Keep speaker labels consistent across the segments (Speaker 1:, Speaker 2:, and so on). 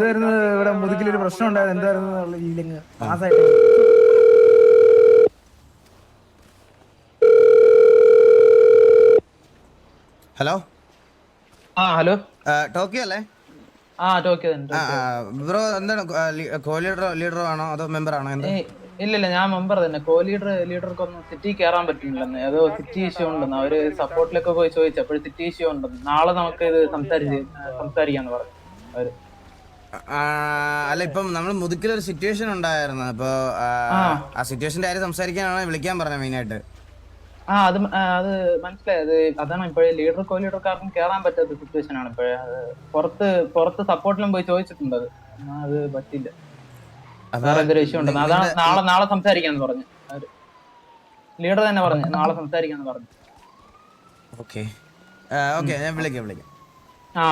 Speaker 1: എന്തായിരുന്നു ഇവിടെ മുതുകിലൊരു പ്രശ്നം ഉണ്ടായിരുന്നു എന്തായിരുന്നു എന്നുള്ള പാസ്സായിട്ട്
Speaker 2: ഹലോ ആ ഹലോ ടോക്കിയോ അല്ലേ ആ ടോക്കിയോ ബ്രോ എന്താണ് കോ ലീഡറോ ആണോ അതോ മെമ്പർ ആണോ
Speaker 3: ഇല്ല ഇല്ലില്ല ഞാൻ മെമ്പർ തന്നെ കോ ലീഡർ ലീഡർക്ക് ഒന്നും സിറ്റി കയറാൻ പറ്റില്ല അതോ സിറ്റി ഇഷ്യൂ ഉണ്ടെന്ന് അവര് സപ്പോർട്ടിലൊക്കെ പോയി ചോദിച്ചപ്പോഴും സിറ്റി ഇഷ്യൂ ഉണ്ടെന്ന് നാളെ നമുക്ക് ഇത് സംസാരിച്ച് സംസാരിക്കാന്ന് പറഞ്ഞു
Speaker 2: അവര് അല്ല ഇപ്പം നമ്മൾ ഒരു സിറ്റുവേഷൻ ഉണ്ടായിരുന്നു അപ്പൊ ആ സിറ്റുവേഷൻ്റെ കാര്യം സംസാരിക്കാനാണ് വിളിക്കാൻ പറഞ്ഞത് ആയിട്ട്
Speaker 3: ആ അത് അത് അത് അതാണ് ഇപ്പോഴേ ലീഡർ കോ ലീഡർക്കാർക്കും കേറാൻ പറ്റാത്ത സിറ്റുവേഷൻ ആണ് ഇപ്പോഴേ പുറത്ത് പുറത്ത് സപ്പോർട്ടിലും പോയി ചോദിച്ചിട്ടുണ്ട് അത് അത് പറ്റില്ല വേറെ എന്തൊരു ഇഷ്യൂ ഉണ്ട് അതാണ് നാളെ നാളെ സംസാരിക്കാന്ന് പറഞ്ഞു ലീഡർ തന്നെ പറഞ്ഞു നാളെ സംസാരിക്കാന്ന് പറഞ്ഞു
Speaker 2: ഓക്കെ ഓക്കെ ഞാൻ വിളിക്കാം വിളിക്കാം ആ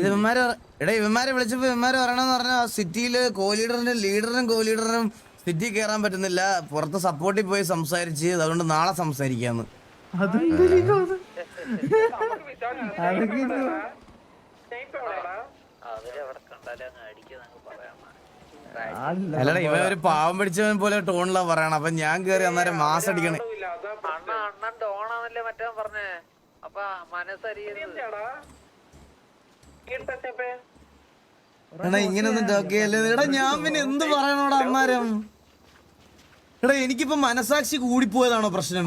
Speaker 2: ഇവന്മാരെ എടാ ഇവന്മാരെ വിളിച്ചപ്പോ ഇവന്മാരെ പറയണമെന്ന് പറഞ്ഞാൽ സിറ്റിയില് കോലീഡറിനും ലീഡറിനും കോലീഡറിനും സിറ്റി കയറാൻ പറ്റുന്നില്ല പുറത്ത് സപ്പോർട്ടിൽ പോയി സംസാരിച്ച് അതുകൊണ്ട് നാളെ സംസാരിക്കാന്ന് ഇവ ഒരു പാവം പിടിച്ചവൻ പോലെ ടോണിലാ പറയണം അപ്പൊ ഞാൻ കേറി അന്നേരം മാസം അടിക്കണേ അണ്ണൻ ടോണാന്നല്ലേ മറ്റേ പറഞ്ഞേ അപ്പൊ മനസ്സരിയത് എടാ ഇങ്ങനൊന്നും ജോക്കിയല്ലേ എടാ ഞാൻ പിന്നെ എന്ത് പറയണോടാ അമ്മാരം എടാ എനിക്കിപ്പോ മനസാക്ഷി കൂടിപ്പോയതാണോ പ്രശ്നം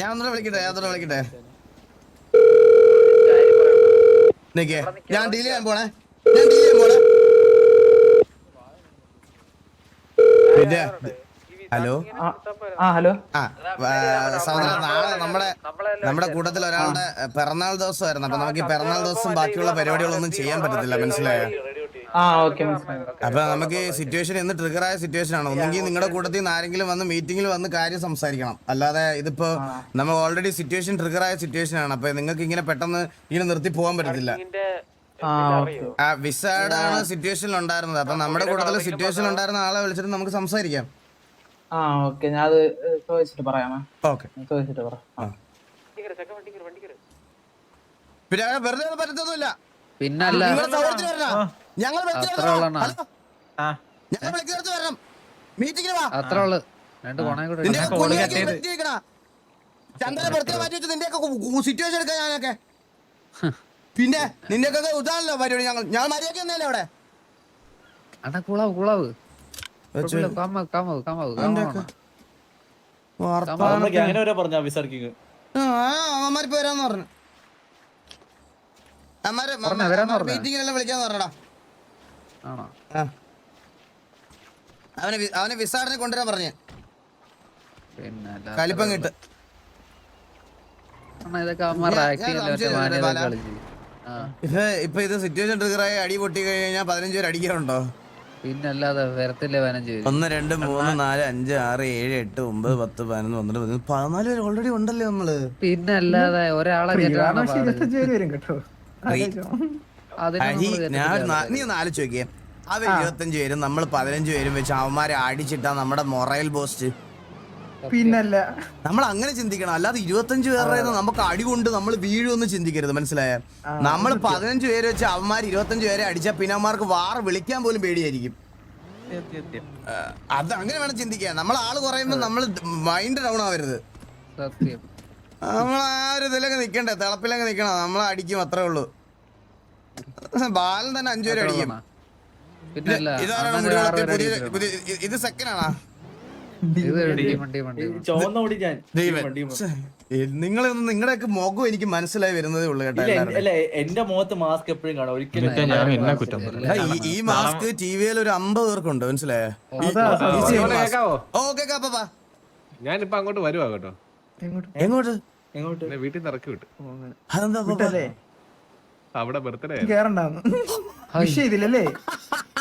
Speaker 2: ഞാൻ ഒന്നുകൂടെ വിളിക്കട്ടെ അതൊക്കെ വിളിക്കട്ടെ നിക്കേ ഞാൻ ഡീൽ ചെയ്യാൻ പോണേ ഞാൻ ഡീൽ ചെയ്യാൻ പോണേ ഹലോ
Speaker 3: ആ ഹലോ
Speaker 2: ആ സഹോദര നാളെ നമ്മുടെ നമ്മുടെ കൂട്ടത്തിൽ ഒരാളുടെ പിറന്നാൾ ദിവസമായിരുന്നു അപ്പൊ നമുക്ക് ഈ പിറന്നാൾ ദിവസം ബാക്കിയുള്ള പരിപാടികളൊന്നും ചെയ്യാൻ പറ്റത്തില്ല മനസ്സിലായോ അപ്പൊ നമുക്ക് സിറ്റുവേഷൻ എന്ന് ട്രിഗർ ആയ സിറ്റുവേഷൻ ആണ് ഒന്നെങ്കിൽ നിങ്ങളുടെ കൂട്ടത്തിൽ നിന്ന് ആരെങ്കിലും വന്ന് മീറ്റിംഗിൽ വന്ന് കാര്യം സംസാരിക്കണം അല്ലാതെ ഇതിപ്പോ നമ്മൾ ഓൾറെഡി സിറ്റുവേഷൻ ട്രിഗർ ആയ സിറ്റുവേഷൻ ആണ് അപ്പൊ നിങ്ങൾക്ക് ഇങ്ങനെ പെട്ടെന്ന് ഇങ്ങനെ നിർത്തി പോകാൻ പറ്റത്തില്ല വിസാഡാണ് സിറ്റുവേഷനിൽ ഉണ്ടായിരുന്നത് അപ്പൊ നമ്മുടെ കൂട്ടത്തിൽ സിറ്റുവേഷൻ ഉണ്ടായിരുന്ന ആളെ വിളിച്ചിട്ട് നമുക്ക് സംസാരിക്കാം
Speaker 3: ആ ഓക്കെ ഞാൻ അത് ചോദിച്ചിട്ട് പറയാമേ ഓക്കെ ചോദിച്ചിട്ട് പറ
Speaker 2: പിന്നെ പിന്നല്ല സൗഹൃദത്തിന് ഞങ്ങൾ അത്ര വരണം വാ അത്ര രണ്ട് നിന്റെ എടുക്കാം. മാറ്റി സിറ്റുവേഷൻ എടുക്കാം പിന്നെ ഉദാഹരണല്ലോ പരിപാടി ഞങ്ങൾ ഞാൻ
Speaker 3: മര്യാദ എന്നല്ലേ അവിടെ അണ്ണാ കുളാവ് പറഞ്ഞു
Speaker 2: അവനെ അവനെ കൊണ്ടുവരാൻ പറഞ്ഞു കലിപ്പം കിട്ട് ഇപ്പൊ ഇത് സിറ്റുവേഷൻ ട്രിഗറായി അടി പൊട്ടി കഴിഞ്ഞാൽ പതിനഞ്ചു പേര് അടിക്കാറുണ്ടോ ഒന്ന് രണ്ട് മൂന്ന് നാല് അഞ്ച് ആറ് ഏഴ് എട്ട് ഒമ്പത് പത്ത് പതിനൊന്ന് പന്ത്രണ്ട് പതിമൂന്ന് പതിനാല് പേര് ഓൾറെഡി ഉണ്ടല്ലോ
Speaker 3: നമ്മള് പിന്നല്ലാതെ ഒരാളെ
Speaker 2: കേട്ടാണ് പക്ഷെ നീ ഒന്ന് ആലോചിച്ച് നോക്കിയേ അവർ ഇരുപത്തഞ്ച് പേരും നമ്മൾ പതിനഞ്ച് പേരും വെച്ച് അവന്മാരെ അടിച്ചിട്ടാ നമ്മുടെ മൊറൈൽ പോസ്റ്റ് പിന്നല്ല നമ്മൾ അങ്ങനെ ചിന്തിക്കണം അല്ലാതെ ഇരുപത്തഞ്ച് പേരുടെ നമുക്ക് അടി കൊണ്ട് നമ്മൾ വീഴുമെന്ന് ചിന്തിക്കരുത് മനസ്സിലായ നമ്മൾ പതിനഞ്ച് പേര് വെച്ച് അവന്മാർ ഇരുപത്തഞ്ച് പേരെ പിന്നെ പിന്നമാർക്ക് വാർ വിളിക്കാൻ പോലും പേടിയായിരിക്കും അത് അങ്ങനെ വേണം ചിന്തിക്കാൻ നമ്മൾ ആള് കുറയുമ്പോൾ നമ്മൾ മൈൻഡ് ഡൗൺ ആവരുത് നമ്മൾ ആ ഒരു ഇതിലൊക്കെ നിക്കണ്ടേ തിളപ്പിലൊക്കെ നിക്കണം നമ്മൾ അടിക്കും അത്രേ ഉള്ളൂ ബാലൻ തന്നെ അഞ്ചു പേര് അടിക്കും ഇത് സെക്കൻഡ് ആണോ നിങ്ങളൊന്നും നിങ്ങളൊക്കെ മുഖം എനിക്ക് മനസ്സിലായി വരുന്നതേ ഉള്ളൂ കേട്ടോ
Speaker 3: എന്റെ മുഖത്ത് മാസ്ക് എപ്പോഴും കാണാം ഒരിക്കലും
Speaker 2: ഈ മാസ്ക് ടി വിയിൽ ഒരു അമ്പത് പേർക്കുണ്ട് മനസ്സിലായോ ഓക്കെ
Speaker 4: ഞാനിപ്പോ അങ്ങോട്ട് വരുവാ കേട്ടോ എങ്ങോട്ട് എങ്ങോട്ട് വീട്ടിൽ നിന്ന് ഇറക്കി വിട്ടു അവിടെ ബർത്ത്ഡേ
Speaker 2: കേറണ്ടാവും വിഷയം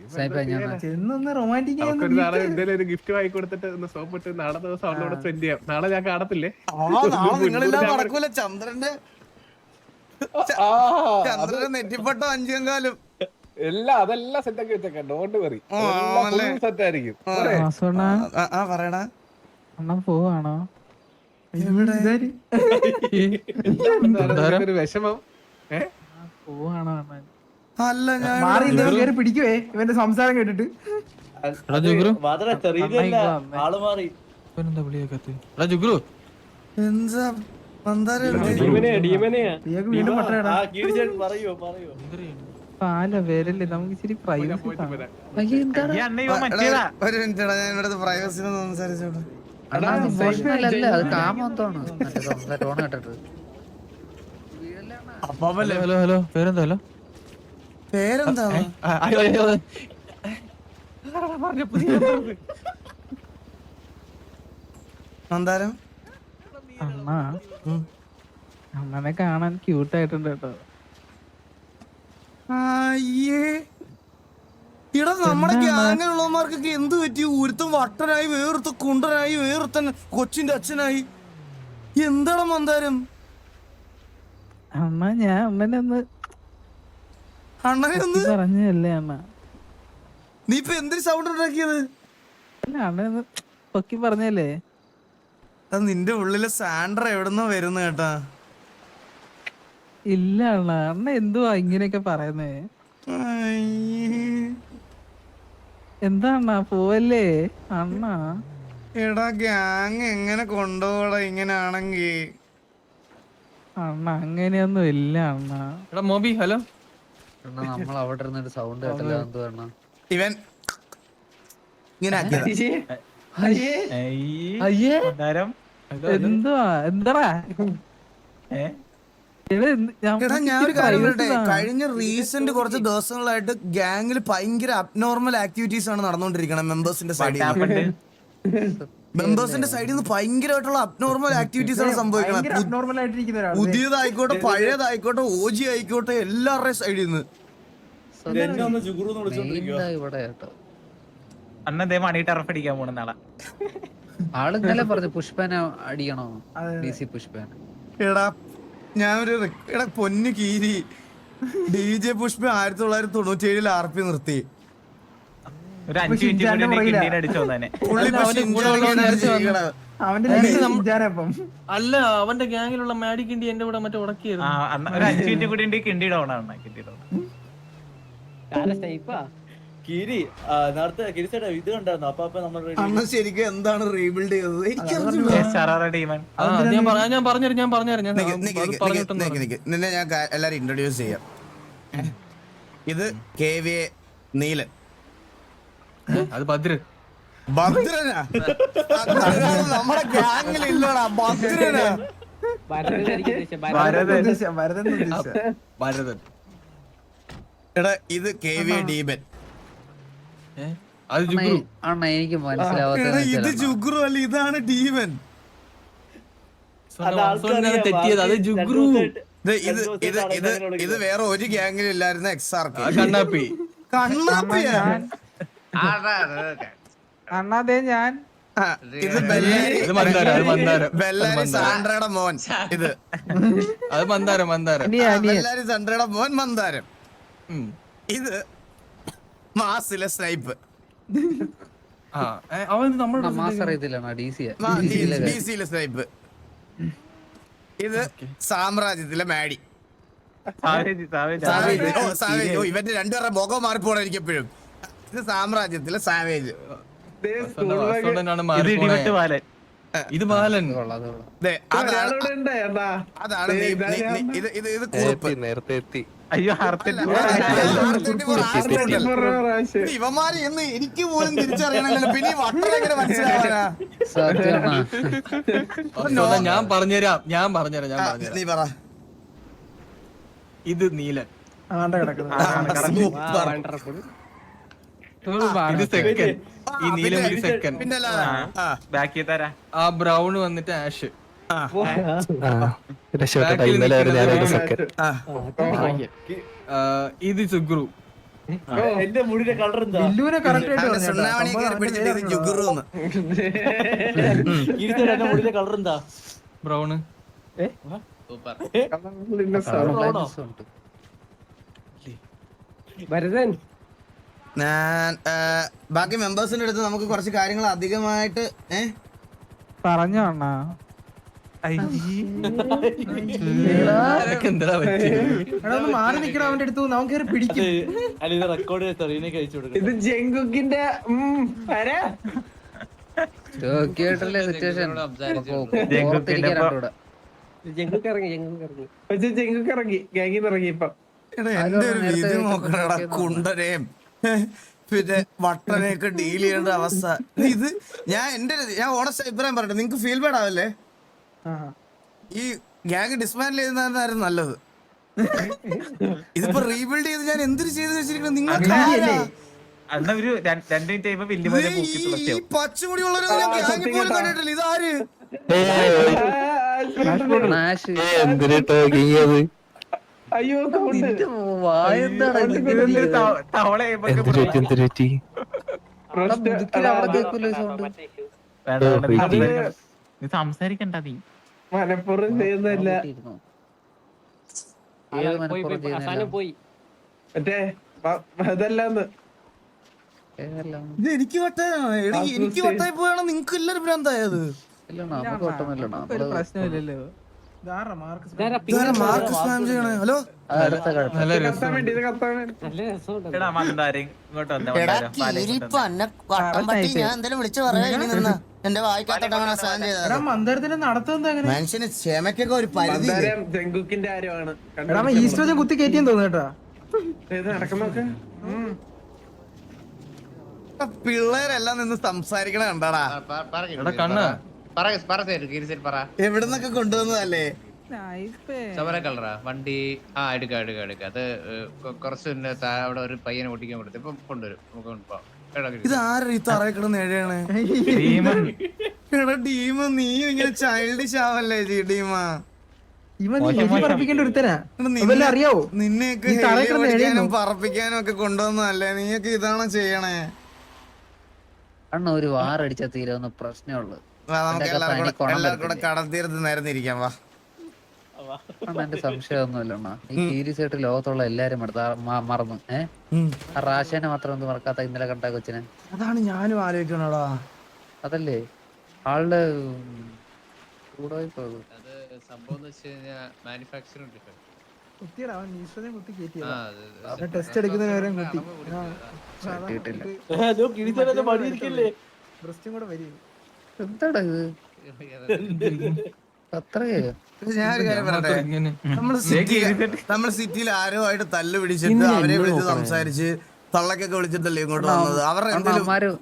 Speaker 3: ഗിഫ്റ്റ്
Speaker 4: സോപ്പ് ഇട്ട് ദിവസം
Speaker 2: ചെയ്യാം നാളെ ഞാൻ
Speaker 4: എല്ലാം അതെല്ലാം സെറ്റ്
Speaker 2: സെറ്റ് ആയിരിക്കും
Speaker 3: ആ പറയടാ അണ്ണൻ പോവാണോ പോവാണോ അല്ല ഞാൻ മാറി പിടിക്കുവേ ഇവന്റെ സംസാരം കേട്ടിട്ട്
Speaker 2: നമുക്ക് പ്രൈവസി ഒരു ഞാൻ അത് ഹലോ ഹലോ ഹലോ പേരെന്താ ഹലോ അമ്മ
Speaker 3: അമ്മനെ കാണാൻ ക്യൂട്ട് ആയിട്ടുണ്ട് കേട്ടോ
Speaker 2: ഇടാ നമ്മുടെ ഗ്യാങ്ങിലുള്ളമാർക്കൊക്കെ എന്ത് പറ്റി ഒരുത്തും വട്ടനായി വേറൊരുത്ത കുണ്ടനായി വേറൊരുത്തൻ കൊച്ചിന്റെ അച്ഛനായി എന്താണ് മന്ദാരം
Speaker 3: അമ്മ ഞാൻ അമ്മനെ ഒന്ന്
Speaker 2: അണ്ണനെ നീ സൗണ്ട്
Speaker 3: അല്ല പൊക്കി പറഞ്ഞല്ലേ
Speaker 2: അത് നിന്റെ ഉള്ളിലെ സാൻഡ്ര എവിടുന്നോ വരുന്നു കേട്ടാ
Speaker 3: ഇല്ല അണ്ണ അണ്ണ എന്തുവാ ഇങ്ങനെയൊക്കെ പറയുന്നേ എന്താണ പോവല്ലേ അണ്ണ
Speaker 2: എടാ ഗ്യാങ് എങ്ങനെ കൊണ്ടുപോടാ ഇങ്ങനെ ആണെങ്കി
Speaker 3: അണ്ണ അങ്ങനെയൊന്നും ഇല്ല അണ്ണ
Speaker 4: എടാ മോബി ഹലോ നമ്മൾ അവിടെ സൗണ്ട് ഇവൻ
Speaker 2: ഇങ്ങനെ
Speaker 3: എന്താടാ
Speaker 2: എടാ ഞാൻ ഒരു കാര്യം കഴിഞ്ഞ റീസെന്റ് കുറച്ച് ദിവസങ്ങളായിട്ട് ഗാംഗിൽ ഭയങ്കര അബ്നോർമൽ ആക്ടിവിറ്റീസ് ആണ് നടന്നുകൊണ്ടിരിക്കണം മെമ്പേഴ്സിന്റെ സൈഡിൽ മെമ്പേഴ്സിന്റെ സൈഡിൽ നിന്ന് ഭയങ്കരമായിട്ടുള്ള അബ്നോർമൽ ആക്ടിവിറ്റീസ് ആണ് സംഭവിക്കുന്നത് പുതിയതായിക്കോട്ടെ പഴയതായിക്കോട്ടെ ഓജി ആയിക്കോട്ടെ എല്ലാവരുടെയും സൈഡിൽ നിന്ന് ഞാനൊരു പൊന്നു കീരി ഡി ജെ പുഷ്പ ആയിരത്തി തൊള്ളായിരത്തി തൊണ്ണൂറ്റി ഏഴിൽ ആർ പി നിർത്തി
Speaker 3: അവന്റെ അല്ല അവന്റെ ഗ്യാങ്ങിലുള്ള മാഡി കിണ്ടി എന്റെ കൂടെ മറ്റേ ഉടക്കിയത്
Speaker 4: ആ, ഒരു കൂടി കിണ്ടി ഡൗൺ ആണ് കിരി ആ, നേരത്തെ കിരിച്ചേട്ടാ ഇത് കണ്ടായിരുന്നു
Speaker 2: അപ്പൊ നമ്മുടെ അണ്ണൻ ശരിക്കും എന്താണ് റീബിൽഡ് ചെയ്തത് ഞാൻ പറ- ഞാൻ പറഞ്ഞു ഞാൻ ഞാൻ നിന്നെ ഞാൻ എല്ലാരും ഇൻട്രൊഡ്യൂസ് ചെയ്യാം ഇത് കെ വി നീലൻ അത് ഭദ്രൻ എടാ ഇത് എനിക്ക് മനസ്സിലാവാത്തത് ഇത് ജുഗ്രു അല്ല ഇതാണ് ഡീപൻ തെറ്റിയത് അത് ജുഗ്രു ഇത് ഇത് ഇത് ഇത് വേറെ ഒരു ഗ്യാങ്ങിലില്ലായിരുന്നു എക്സ് ആർ കണ്ണാപ്പി കണ്ണാപ്പിയാ അണ്ണാ ഞാൻ ഇത് മന്ദാരം, മന്ദാരം, സാൻഡ്രയുടെ മോൻ ഇത് അത് മന്ദാരം മന്ദാരം സാൻഡ്രയുടെ മോൻ മന്ദാരം ഇത് മാസിലെ സ്നൈപ്പ്
Speaker 3: ആ അവൻ
Speaker 2: ഇത് സാമ്രാജ്യത്തിലെ മാഡി സാവേജ് സാവേജ് ഓ സാവേജ് ഓ ഇവന്റെ രണ്ടുപേരുടെ മുഖം മാറിപ്പോണെനിക്ക് എപ്പോഴും ഇത് സാമ്രാജ്യത്തിലെ സാവേജ് ഇത് ബാലൻ അതാണ് ഇത് ഇത് ഇത് കുറിപ്പ് നേരത്തെ എത്തി അയ്യോ ഇവന്മാര് എന്ന് എനിക്ക് പോലും തിരിച്ചറിയണല്ലോ പിന്നെ വട്ടനെങ്ങനെ മനസ്സിലാവാനാ ഞാൻ പറഞ്ഞുതരാം ഞാൻ പറഞ്ഞുതരാം ഞാൻ പറഞ്ഞുതരാം നീ പറ ഇത് നീലൻ സൂപ്പർ വണ്ടർഫുൾ ഈ ആ ബ്രൗൺ വന്നിട്ട് ആഷ് ഇത് സുഗ്രു എന്റെ മുടിയുടെ കളർ എന്താ ഇരുത്തരാന്റെ മുടിയുടെ കളർ എന്താ ബ്രൗണ് സൂപ്പർ ഭരതൻ ബാക്കി മെമ്പേഴ്സിന്റെ അടുത്ത് നമുക്ക് കുറച്ച് കാര്യങ്ങൾ അധികമായിട്ട് ഏ പറഞ്ഞോ മാറി നിക്കണം അവന്റെ അടുത്ത് അവൻ പിടിക്കും ഇത് ജെങ്കുക്കിന്റെ
Speaker 3: ജെങ്കുക്ക് ഇറങ്ങി ജെങ്കുക്ക്
Speaker 2: ഇറങ്ങി ഇപ്പൊ എന്റെ ഒരു കുണ്ടനേം പിന്നെ വട്ടനെയൊക്കെ ഡീൽ ചെയ്യേണ്ട അവസ്ഥ ഇത് ഞാൻ എന്റെ ഞാൻ ഓണസ്റ്റ് അഭിപ്രായം പറയട്ടെ നിങ്ങക്ക് ഫീൽ ബാഡ് ആവല്ലേ ഈ ഗ്യാങ് ഡിസ്മാൻഡിൽ ചെയ്യുന്നതായിരുന്നു നല്ലത് ഇതിപ്പോ റീബിൽഡ് ചെയ്ത് ഞാൻ എന്തിനു ചെയ്ത് വെച്ചിരിക്കുന്നത് നിങ്ങൾ പച്ചമുടിയുള്ളവരെ ഇതാര് അയ്യോ
Speaker 3: സംസാരിക്കണ്ട നീ മലപ്പുറം ചെയ്യുന്നതല്ല
Speaker 2: എനിക്ക് എനിക്ക് വട്ടായി പോയാണോ നിങ്ങക്ക് എല്ലാരും ഭ്രാന്തായത് പ്രശ്നമില്ലല്ലോ ഹലോ
Speaker 4: എന്റെ മനുഷ്യന് ക്ഷമയ്ക്കൊക്കെ ഒരു പരിധി ഈസ്റ്റോജൻ കുത്തി കയറ്റിയെന്ന് തോന്നുന്നു
Speaker 2: പിള്ളേരെല്ലാം നിന്ന് സംസാരിക്കണ കണ്ടാടാ കണ്ണ എവിടെന്നൊക്കെ കൊണ്ടുവന്നതല്ലേ
Speaker 4: ചവരക്കളറാ വണ്ടി ആ എടുക്കാം എടുക്കാം എടുക്കാം അത് കുറച്ച് അവിടെ ഒരു പയ്യനെ ഓടിക്കാൻ കൊടുത്തു
Speaker 2: ഇപ്പൊ കൊണ്ടുവരും എടാ നീ ഇങ്ങനെ ഇതാണോ ചെയ്യണേ
Speaker 3: അണ്ണ ഒരു വാറടിച്ച തീരെ ഒന്ന് പ്രശ്നമുള്ളത്
Speaker 2: എല്ലാവർക്കും എല്ലാവർക്കും
Speaker 3: വാ എന്റെ സംശയമൊന്നുമില്ല ഈ സീരിയസ് ആയിട്ട് ലോകത്തുള്ള എല്ലാരും മറന്നു ഏഹ് റാഷേനെ മാത്രം ഒന്നും മറക്കാത്ത ഇന്നലെ കണ്ട കൊച്ചിനെ
Speaker 2: അതാണ് ഞാനും ആലോചിക്കണോ
Speaker 3: അതല്ലേ ആളുടെ
Speaker 4: ചൂടായി പോകും
Speaker 3: ടെസ്റ്റ് എടുക്കുന്നതിന് എന്താടാ ഇത് അത്രയോ
Speaker 2: നമ്മള് സിറ്റിയിൽ ആരോ ആയിട്ട് തല്ല് പിടിച്ചിട്ട് അവരെ വിളിച്ച് സംസാരിച്ച് തള്ളക്കൊക്കെ വിളിച്ചിട്ടല്ലേ ഇങ്ങോട്ട് വന്നത്
Speaker 3: അവരുടെ എന്തെങ്കിലും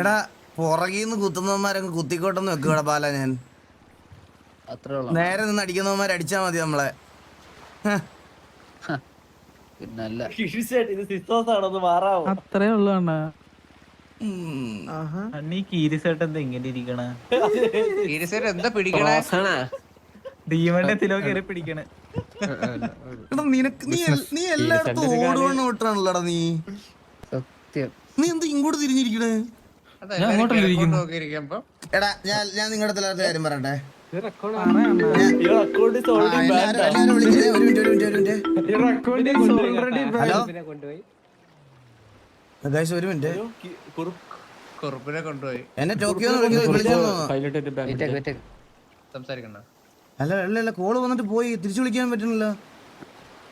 Speaker 2: എടാ പുറകീന്ന് കുത്തുന്നവന്മാരങ്ങ് കുത്തിക്കോട്ടെന്ന് വെക്കുക പാലാ ഞാൻ നേരെ നിന്ന് അടിക്കുന്നവന്മാർ അടിച്ചാ മതി നമ്മളെ
Speaker 3: അണ്ണാ എന്താ ഇങ്ങനെ എന്താ പിടിക്കണേ തിലോ പിടിക്കണേ
Speaker 2: എടാ നിനക്ക് നീ നീ എല്ലായിടത്തും ഓടുവണ്ണ നീ സത്യം നീ എന്താ ഇങ്ങോട്ട് തിരിഞ്ഞിരിക്കണേ എടാ ഞാൻ ഞാൻ നിങ്ങളുടെ കാര്യം പറയട്ടെ
Speaker 3: ഒരു
Speaker 2: മിനിറ്റ്
Speaker 4: കുറുപ്പിനെ കൊണ്ടുപോയി എന്നെ ടോക്കിയോ സംസാരിക്കണ്ട
Speaker 2: അല്ല അല്ല അല്ല കോള് വന്നിട്ട് പോയി തിരിച്ചു വിളിക്കാൻ പറ്റണല്ലോ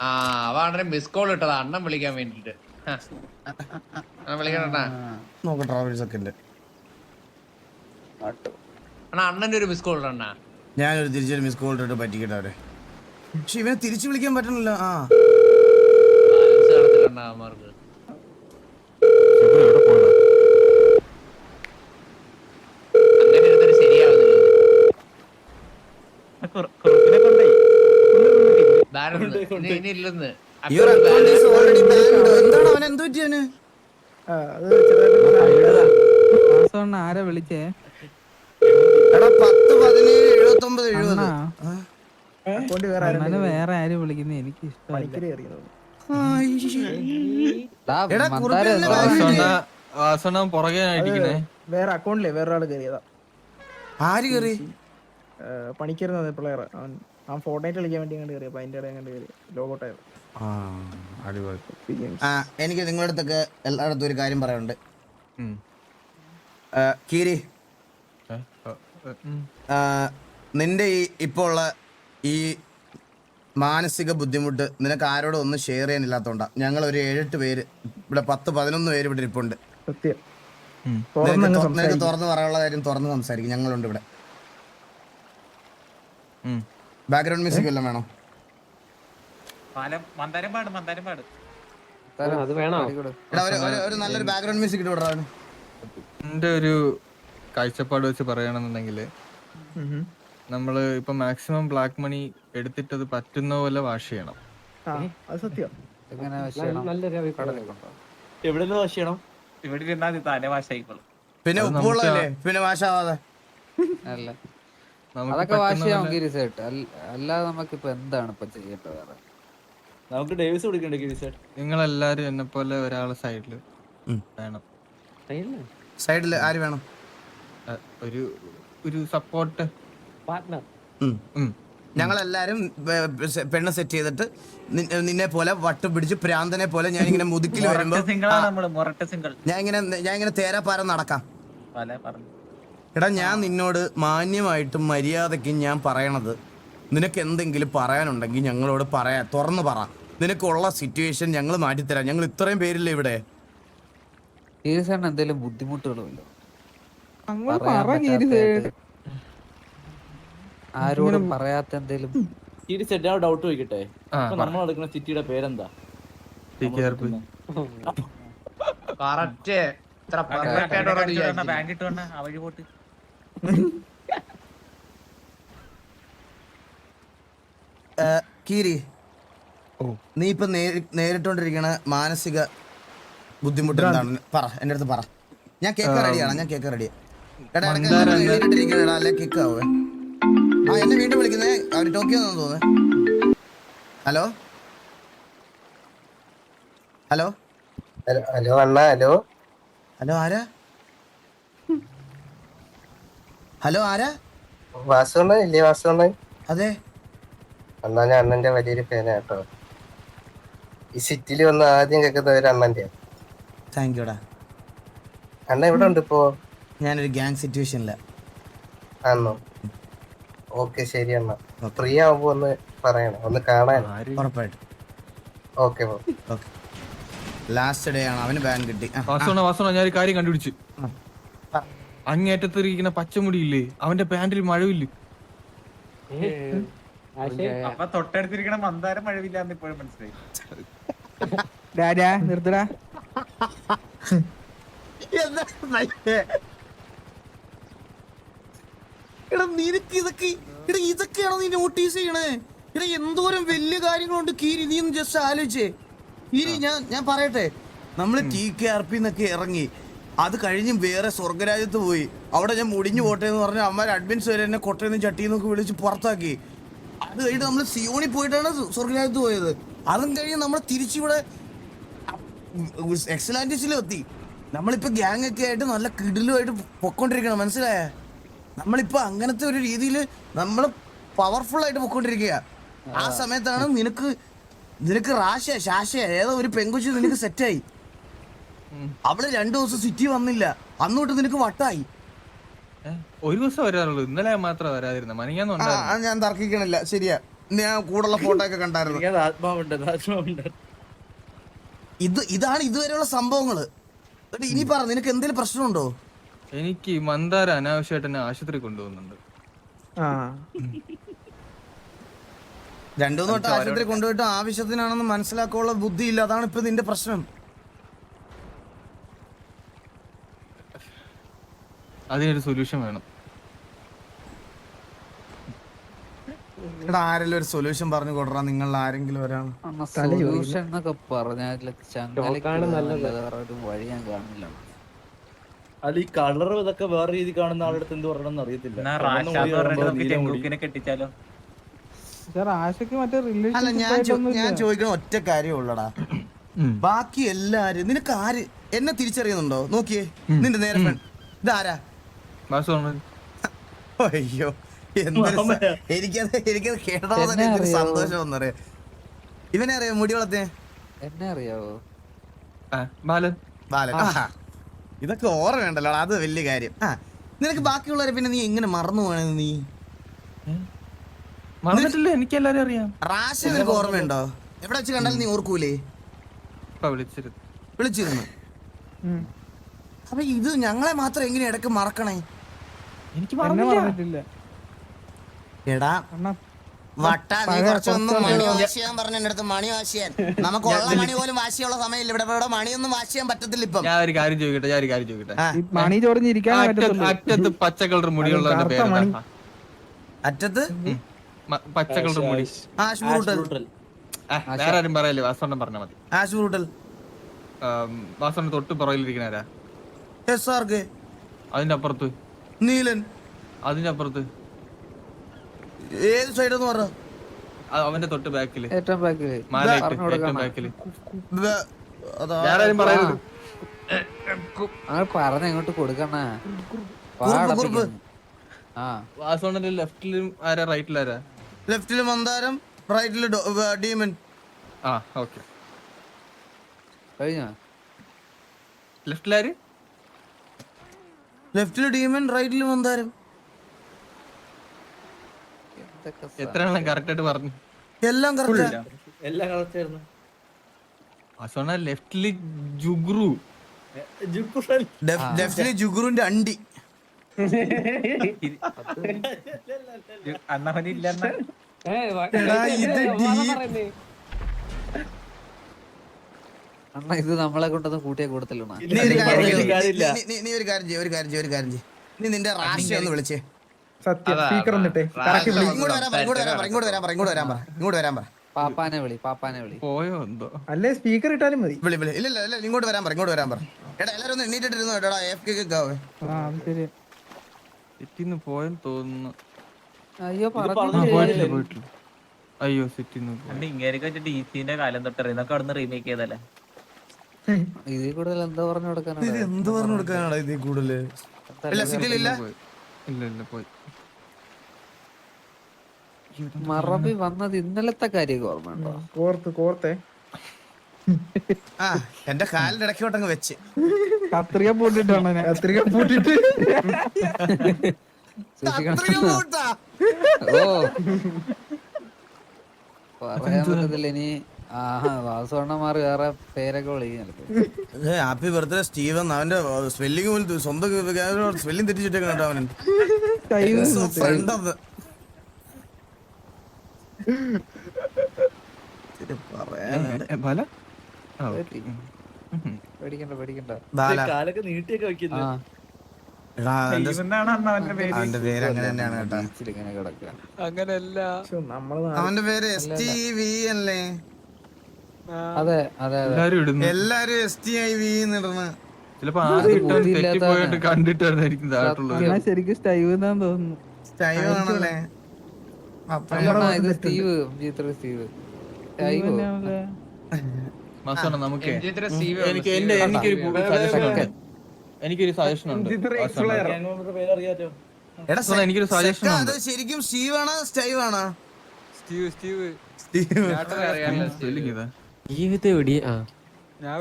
Speaker 4: ആ അവ മിസ് കോൾ ഇട്ടതാ അണ്ണൻ വിളിക്കാൻ വേണ്ടിട്ട്
Speaker 2: നോക്കട്ടെ ഒരു സെക്കൻഡ്
Speaker 4: അണ്ണന്റെ ഒരു മിസ് കോൾ അണ്ണാ
Speaker 2: ഞാനൊരു തിരിച്ചൊരു മിസ് കോൾ ഇട്ടിട്ട് പറ്റിക്കട്ടെ അവരെ പക്ഷെ ഇവനെ തിരിച്ചു വിളിക്കാൻ പറ്റണല്ലോ
Speaker 4: ആ
Speaker 3: ആരാ വിളിച്ചേ
Speaker 2: അണ്ണനെ വേറെ ആരും വിളിക്കുന്നത് എനിക്ക് ഇഷ്ടമല്ല വാസണം പുറകെ അടിക്കണേ വേറെ അക്കൗണ്ടിലേ വേറൊരാൾ കയറിയതാ ആര് കയറി പണിക്കരുന്നത് പിള്ളേർ അവൻ ആ ഫോർട്ടൈറ്റ് കളിക്കാൻ വേണ്ടി കണ്ട് കയറി അപ്പൊ അതിന്റെ ഇടയിൽ കണ്ട് കയറി ലോകോട്ടായത് എനിക്ക് നിങ്ങളുടെ അടുത്തൊക്കെ എല്ലായിടത്തും ഒരു കാര്യം പറയാനുണ്ട് കീരി നിന്റെ ഈ ഇപ്പോൾ ഉള്ള ഈ മാനസിക ബുദ്ധിമുട്ട് നിനക്ക് ആരോടും ഒന്നും ഷെയർ ചെയ്യാനില്ലാത്തോണ്ടാ ഞങ്ങൾ ഒരു ഏഴെട്ട് പേര് ഇവിടെ പത്ത് പതിനൊന്ന് പേര് ഇവിടെ ഇരിപ്പുണ്ട് നിനക്ക് തുറന്നു പറയാനുള്ള കാര്യം തുറന്ന് സംസാരിക്കും ഞങ്ങളുണ്ട് ഇവിടെ ബാക്ക്ഗ്രൗണ്ട് മ്യൂസിക് വല്ലതും
Speaker 4: വേണോ ഒരു നല്ലൊരു ബാക്ക്ഗ്രൗണ്ട് മ്യൂസിക് ഇട്ട് വിടാൻ ഒരു കാഴ്ചപ്പാട് വെച്ച് പറയണമെന്നുണ്ടെങ്കിൽ നമ്മൾ ഇപ്പൊ മാക്സിമം ബ്ലാക്ക് മണി എടുത്തിട്ടത് പറ്റുന്ന പോലെ വാഷ് ചെയ്യണം
Speaker 3: എവിടെ വാഷ് വാഷ് ആയിക്കോളും അല്ല അതൊക്കെ വാഷ് ചെയ്യാൻ ഗിരിസേട്ട് അല്ലാതെ നമുക്കിപ്പോ എന്താണ് ഇപ്പൊ ചെയ്യേണ്ടത് നമുക്ക് ഡേവിസ് കൊടുക്കണ്ടേ ഗിരിസേട്ട് നിങ്ങളെല്ലാരും എന്നെ പോലെ ഒരാളെ സൈഡില് വേണം സൈഡില് ആര് വേണം ഒരു ഒരു സപ്പോർട്ട് പാർട്ട്ണർ ഞങ്ങളെല്ലാരും പെണ്ണ് സെറ്റ് ചെയ്തിട്ട് നിന്നെ പോലെ വട്ട് പിടിച്ച് പ്രാന്തനെ പോലെ ഞാൻ ഇങ്ങനെ മുതുക്കിൽ വരുമ്പോ ഞാൻ ഇങ്ങനെ ഞാൻ ഇങ്ങനെ തേരാപ്പാരം നടക്കാം എടാ ഞാൻ നിന്നോട് മാന്യമായിട്ടും മര്യാദക്കും ഞാൻ പറയണത് നിനക്ക് എന്തെങ്കിലും പറയാനുണ്ടെങ്കിൽ ഞങ്ങളോട് പറയാ തുറന്നു പറ നിനക്കുള്ള സിറ്റുവേഷൻ ഞങ്ങൾ മാറ്റിത്തരാം ഞങ്ങൾ ഇത്രയും പേരില്ലേ ഇവിടെ എന്തെങ്കിലും ബുദ്ധിമുട്ടുകളോ ആരോടും പറയാത്ത എന്തേലും ഇടി സെറ്റ് ഡൗട്ട് ചോദിക്കട്ടെ നമ്മൾ എടുക്കുന്ന സിറ്റിയുടെ പേരെന്താ കറക്റ്റ് ഇത്ര പെർഫെക്റ്റ് ബാങ്ക് ഇട്ട് വന്ന അവഴി പോട്ട്
Speaker 2: കീരി നീ ഇപ്പൊ നേരിട്ടോണ്ടിരിക്കണ മാനസിക ബുദ്ധിമുട്ട് എന്താണ് പറ എന്റെ അടുത്ത് പറ ഞാൻ കേക്ക് റെഡിയാണ് ഞാൻ കേക്ക് റെഡിയാണ് എടാ ഇടയ്ക്കിട്ടിരിക്കണേടാ അല്ലെ കിക്ക് ആവേ ആ എന്നെ വീണ്ടും വിളിക്കുന്നേ അവർ ടോക്കിയോ തോന്നുന്നു ഹലോ ഹലോ
Speaker 5: ഹലോ അണ്ണ ഹലോ
Speaker 2: ഹലോ ആരാ ഹലോ ആരാ
Speaker 5: വാസുണ്ണ ഇല്ലേ വാസുണ്ണ അതെ അണ്ണാ ഞാൻ അണ്ണന്റെ വലിയൊരു ഫാനാ കേട്ടോ ഈ സിറ്റിയിൽ വന്ന് ആദ്യം കേൾക്കുന്ന ഒരു അണ്ണന്റെ താങ്ക് യുടാ അണ്ണ ഇവിടെ ഉണ്ട് ഇപ്പോ
Speaker 2: ഞാനൊരു ഗ്യാങ് സിറ്റുവേഷനിലാണ്
Speaker 5: ആണോ ഓക്കെ ശരി അണ്ണ ഫ്രീ ആവുമ്പോ ഒന്ന് പറയണം ഒന്ന് കാണാൻ
Speaker 2: ഉറപ്പായിട്ട് ഓക്കെ ഓക്കെ ലാസ്റ്റ് ഡേ ആണ് അവന് ബാൻ കിട്ടി
Speaker 4: വാസോണ വാസോണ ഞാൻ ഒരു കാര്യം കണ്ടുപിടിച്ചു അങ്ങേറ്റത്തിരിക്കുന്ന പച്ചമുടി ഇല്ലേ അവന്റെ പാന്റിൽ മഴവില്ല
Speaker 3: അപ്പൊ തൊട്ടടുത്തിരിക്കണ മന്ദാരം മഴവില്ലാന്ന് ഇപ്പോഴും മനസ്സിലായി രാജാ നിർത്തടാ എന്താ
Speaker 2: എടാ നിനക്ക് ഇതൊക്കെ എടാ ഇതൊക്കെയാണോ നീ നോട്ടീസ് ചെയ്യണേ എടാ എന്തോരം വലിയ കാര്യങ്ങളുണ്ട് കീരി നീ ഒന്ന് ജസ്റ്റ് ആലോചിച്ചേ കീരി ഞാൻ ഞാൻ പറയട്ടെ നമ്മൾ ടി കെ ആർ പി എന്നൊക്കെ ഇറങ്ങി അത് കഴിഞ്ഞ് വേറെ സ്വർഗരാജ്യത്ത് പോയി അവിടെ ഞാൻ മുടിഞ്ഞു പോട്ടെ എന്ന് പറഞ്ഞ അമ്മ അഡ്മിൻസ് വരെ എന്നെ കൊട്ടയെന്ന് ചട്ടിന്നൊക്കെ വിളിച്ച് പുറത്താക്കി അത് കഴിഞ്ഞിട്ട് നമ്മൾ സിയോണി പോയിട്ടാണ് സ്വർഗരാജ്യത്ത് പോയത് അതും കഴിഞ്ഞ് നമ്മൾ തിരിച്ചിവിടെ എക്സലാൻറ്റിസിലും എത്തി നമ്മളിപ്പോ ഗ്യാങ് ഒക്കെ ആയിട്ട് നല്ല കിടിലുമായിട്ട് പൊക്കോണ്ടിരിക്കണം മനസ്സിലായേ നമ്മളിപ്പോ അങ്ങനത്തെ ഒരു രീതിയിൽ നമ്മൾ പവർഫുൾ ആയിട്ട് പൊക്കോണ്ടിരിക്കുക ആ സമയത്താണ് നിനക്ക് നിനക്ക് റാശ ശാശയ ഏതോ ഒരു പെങ്കുച്ചു നിനക്ക് സെറ്റായി അവള് രണ്ടു ദിവസം സിറ്റി വന്നില്ല അന്നോട്ട് നിനക്ക് വട്ടായി
Speaker 4: ഒരു ദിവസം വരാറുള്ളൂ ഇന്നലെ മാത്രമേ വരാതിരുന്ന
Speaker 2: മനങ്ങാന്ന് ഞാൻ തർക്കിക്കണില്ല ശരിയാ ഞാൻ കൂടുള്ള ഫോട്ടോ ഒക്കെ കണ്ടായിരുന്നു ഇത് ഇതാണ് ഇതുവരെയുള്ള സംഭവങ്ങള് ഇനി പറ നിനക്ക് എന്തെങ്കിലും പ്രശ്നമുണ്ടോ
Speaker 4: എനിക്ക് മന്ദാര അനാവശ്യമായിട്ട് എന്നെ ആശുപത്രി കൊണ്ടുപോകുന്നുണ്ട്
Speaker 2: രണ്ടു തൊട്ട് ആശുപത്രി കൊണ്ടുപോയിട്ട് ആവശ്യത്തിനാണെന്ന് മനസ്സിലാക്കാനുള്ള ബുദ്ധിയില്ല അതാണ് ഇപ്പൊ നിന്റെ പ്രശ്നം
Speaker 4: അതിനൊരു സൊല്യൂഷൻ വേണം
Speaker 2: എടാ ആരെങ്കിലും ഒരു സൊല്യൂഷൻ പറഞ്ഞു കൊടുറാ നിങ്ങൾ ആരെങ്കിലും ഒരാൾ
Speaker 3: സൊല്യൂഷൻ എന്നൊക്കെ പറഞ്ഞാൽ വഴി ഞാൻ കാണില്ല
Speaker 4: അല്ല ഈ കളർ ഇതൊക്കെ വേറെ രീതി കാണുന്ന ആളുടെ അടുത്ത് എന്ത് പറയണമെന്ന് അറിയത്തില്ല കെട്ടിച്ചാലോ
Speaker 2: ഞാൻ ഞാൻ ചോദിക്കണ ഒറ്റ കാര്യമുള്ളടാ ബാക്കി എല്ലാരും നിനക്ക് ആര് എന്നെ തിരിച്ചറിയുന്നുണ്ടോ നോക്കിയേ നിന്റെ നേരെ ഇതാരാ അയ്യോ എന്താ എനിക്ക് കേട്ടോ തന്നെ എന്തൊരു സന്തോഷം വന്നറിയാം ഇവനെ അറിയോ മുടി വളർത്തേ
Speaker 3: എന്നെ അറിയാവോ
Speaker 4: ബാലൻ
Speaker 2: ബാലൻ ഇതൊക്കെ ഓർമ്മ വേണ്ടല്ലോ അത് വലിയ കാര്യം ആ നിനക്ക് ബാക്കിയുള്ളവരെ പിന്നെ നീ എങ്ങനെ മറന്നു പോകണത് നീ
Speaker 3: മറന്നിട്ടില്ല എനിക്ക് എല്ലാരും അറിയാം
Speaker 2: റാഷ നിനക്ക് ഓർമ്മയുണ്ടോ എവിടെ വെച്ച് കണ്ടാലും നീ ഓർക്കൂലേ വിളിച്ചിരുന്നു അപ്പൊ ഇത് ഞങ്ങളെ മാത്രം എങ്ങനെ ഇടക്ക് മറക്കണേ
Speaker 3: എനിക്ക് മറന്നില്ല
Speaker 2: എടാ വട്ട മണി മണി പോലും വാശിയുള്ള സമയമില്ല ഇവിടെ മണിയൊന്നും വാശിയാൻ പറ്റത്തില്ല ഇപ്പം
Speaker 4: ഞാൻ ഒരു കാര്യം ചോദിക്കട്ടെ ഞാൻ ഒരു കാര്യം ചോദിക്കട്ടെ മണി അറ്റത്ത് പച്ച കളർ പച്ച കളർ മുടി വേറെ ആരും പറയല്ലേ
Speaker 2: മതി
Speaker 4: തൊട്ട് പുറകിലിരിക്കണാരാ അതിന്റെ അപ്പുറത്ത് നീലൻ അതിന്റെ അപ്പുറത്ത്
Speaker 2: ഏത് സൈഡ് എന്ന് പറഞ്ഞു
Speaker 4: അവന്റെ തൊട്ട് ബാക്കില് ഏറ്റവും ബാക്കില് ഏറ്റവും ബാക്കില് ആരും പറയരുത്
Speaker 3: പറഞ്ഞ എങ്ങോട്ട് കൊടുക്കണ
Speaker 4: വാസോണിന്റെ ലെഫ്റ്റിലും ആരാ റൈറ്റിലും ആരാ
Speaker 2: ലെഫ്റ്റിലും മന്ദാരം റൈറ്റില് ഡീമൻ
Speaker 4: ആ ഓക്കെ
Speaker 3: കഴിഞ്ഞോ
Speaker 2: ലെഫ്റ്റിലാര് ലെഫ്റ്റില് ഡീമൻ റൈറ്റില് മന്ദാരം
Speaker 4: എത്ര ആയിട്ട് പറഞ്ഞു
Speaker 2: എല്ലാം
Speaker 3: എല്ലാം ആയിരുന്നു
Speaker 4: അസോണ
Speaker 2: അണ്ടി
Speaker 3: അണ്ണ ഇത് നമ്മളെ കൊണ്ടൊന്നും കൂട്ടിയ കൂടത്തില്ല
Speaker 2: നീ ഒരു കാര്യം ചെയ്യ ഒരു കാര്യം ചെയ്യ ഒരു കാര്യം ചെയ്യ നീ നിന്റെ റാഷ്യ ഒന്ന് വിളിച്ചേ സത്യം സ്പീക്കർ വന്നിട്ടെ ഇങ്ങോട്ട് വരാൻ പറ ഇങ്ങോട്ട് വരാൻ പറ ഇങ്ങോട്ട് വരാൻ പറ ഇങ്ങോട്ട് വരാൻ പറ ഇങ്ങോട്ട് വരാൻ പറ
Speaker 3: പാപ്പാനെ വിളി പാപ്പാനെ വിളി
Speaker 4: പോയോ എന്തോ
Speaker 3: അല്ലേ സ്പീക്കർ ഇട്ടാലും മതി
Speaker 2: വിളി വിളി ഇല്ല ഇല്ല ഇങ്ങോട്ട് വരാൻ പറ ഇങ്ങോട്ട് വരാൻ പറ എടാ എല്ലാരും ഒന്ന് എണ്ണീറ്റിട്ടിരുന്നു എടാ എഫ് കെ
Speaker 4: ഗാവേ ആ ശരി സിറ്റിന്ന് പോയെന്ന് തോന്നുന്നു അയ്യോ പോയിട്ടില്ല പോയിട്ടില്ല അയ്യോ സിറ്റിന്ന് പോയി ഇങ്ങനെയൊക്കെ വെച്ചിട്ട് ഈസിന്റെ കാലം തൊട്ട് ഇതൊക്കെ അവിടെ റീമേക്ക് ചെയ്തല്ലേ
Speaker 3: ഇതിൽ കൂടുതൽ എന്താ പറഞ്ഞു
Speaker 2: കൊടുക്കാനാണ് എന്ത് പറഞ്ഞു കൊടുക്കാനാണ് ഇതിൽ കൂടുതൽ ഇല്ല സിറ്റിയിലില്ല ഇല്ല ഇല്ല പോയി
Speaker 3: മറവി വന്നത് ഇന്നലത്തെ കാര്യം ഓർമ്മയുണ്ടോ കോർത്ത് കോർത്തെ
Speaker 2: ആ എന്റെ കാലിന്റെ ഇടയ്ക്കോട്ടങ്ങ് വെച്ച്
Speaker 3: കത്രിക പൂട്ടിട്ടാണ് ഞാൻ. കത്രിക പൂട്ടിട്ട്
Speaker 2: സൂക്ഷിക്കണം അത്രയും ഓ
Speaker 3: പറയാൻ പറ്റത്തില്ല ഇനി ആഹാ വാസുവണ്ണ മാറി വേറെ പേരൊക്കെ
Speaker 2: വിളിക്കും ഹാപ്പി ബർത്ത്ഡേ സ്റ്റീവൻ അവന്റെ സ്പെല്ലിംഗ് പോലും സ്വന്തം സ്പെല്ലിംഗ് തെറ്റിച്ചിട്ടേക്കണോ അവൻ ടൈം ഫ്രണ്ട് അവന്റെ പേര് അങ്ങനെ തന്നെയാണ് കേട്ടോ അങ്ങനെയല്ല അവന്റെ പേര് എസ് ടി വി അല്ലേ അതെ അതെ എല്ലാരും എസ് ടി ഐ വി ഇടണ
Speaker 4: ചിലപ്പോ കണ്ടിട്ടായിരിക്കും
Speaker 3: ശരിക്കും സ്റ്റൈവ് തോന്നുന്നു
Speaker 2: സ്റ്റൈവ് ആണല്ലേ
Speaker 4: നമുക്ക് എനിക്കൊരു സജഷൻ ഉണ്ട്
Speaker 2: എടാ എനിക്കൊരു സജഷൻ ഉണ്ട് ശരിക്കും സ്റ്റീവ് ആണോ സ്റ്റൈവ് ആണോ
Speaker 4: സ്റ്റീവ് സ്റ്റീവ്
Speaker 2: സ്റ്റീവ്
Speaker 3: ആ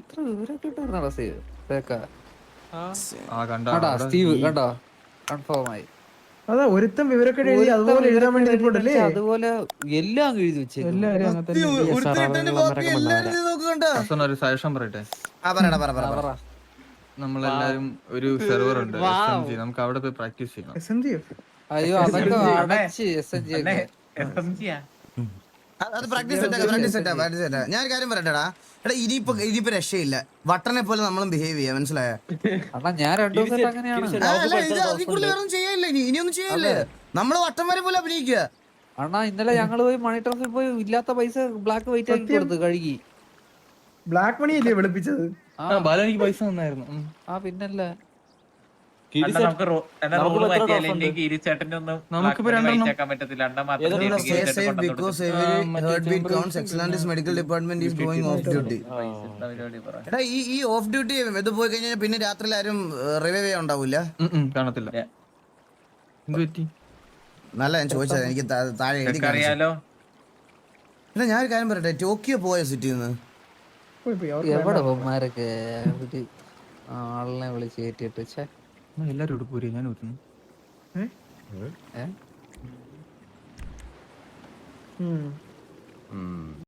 Speaker 3: ഇത്ര വിവരൊക്കെ സ്റ്റീവ് കണ്ടോ സ്റ്റീവ് കണ്ടോ കൺഫേം ആയി അതുപോലെ എഴുതാൻ വേണ്ടി അതുപോലെ എല്ലാം എഴുതി വെച്ചു
Speaker 4: ഒരു സജഷൻ പറയട്ടെ നമ്മളെല്ലാരും ഒരു സെർവർ ഉണ്ട് നമുക്ക് അവിടെ പോയി പ്രാക്ടീസ്
Speaker 3: ചെയ്യണം അയ്യോ അതൊക്കെ അടച്ച് എസ് എൻ ജി
Speaker 2: അത് practice set practice set practice ഞാൻ ഒരു കാര്യം പറയട്ടെടാ എടാ ഇനിയിപ്പോ ഇനിയിപ്പോ രക്ഷയില്ല വട്ടനെ പോലെ നമ്മളും ബിഹേവ് ചെയ്യാം മനസ്സിലായോ അല്ല ഇനി ഇനിയൊന്നും ചെയ്യല്ലേ നമ്മള് വട്ടം വരെ പോലെ അഭിനയിക്കുക
Speaker 3: അണ്ണാ ഇന്നലെ ഞങ്ങൾ പോയി മണി ട്രാൻസ്ഫർ പോയി ഇല്ലാത്ത പൈസ ബ്ലാക്ക് വൈറ്റ് ആക്കി കൊടുത്തു കഴുകി ബ്ലാക്ക് മണി അല്ലേ വെളുപ്പിച്ചത് ആ ബാലു എനിക്ക് പൈസ തന്നായിരുന്നു ആ പിന്നല്ലേ
Speaker 2: medical department is going off duty എടാ ഈ ഈ ഓഫ് ഡ്യൂട്ടി ഇത് പോയി കഴിഞ്ഞാൽ പിന്നെ രാത്രി ആരും റിവൈവ് ചെയ്യാൻ ഉണ്ടാവില്ല കാണത്തില്ല നല്ല ഞാൻ ചോദിച്ചത് എനിക്ക് താഴെ എഴുതി അറിയാലോ എന്നാ ഞാൻ ഒരു കാര്യം പറയട്ടെ ടോക്കിയോ പോയ സിറ്റിന്ന്
Speaker 3: എവിടെ പൊമ്മാരൊക്കെ ആളിനെ വിളിച്ച് കയറ്റിട്ട് ചേ എല്ലാരും ഇവിടെ പോരി ഞാൻ ഊറ്റുന്നു ഏ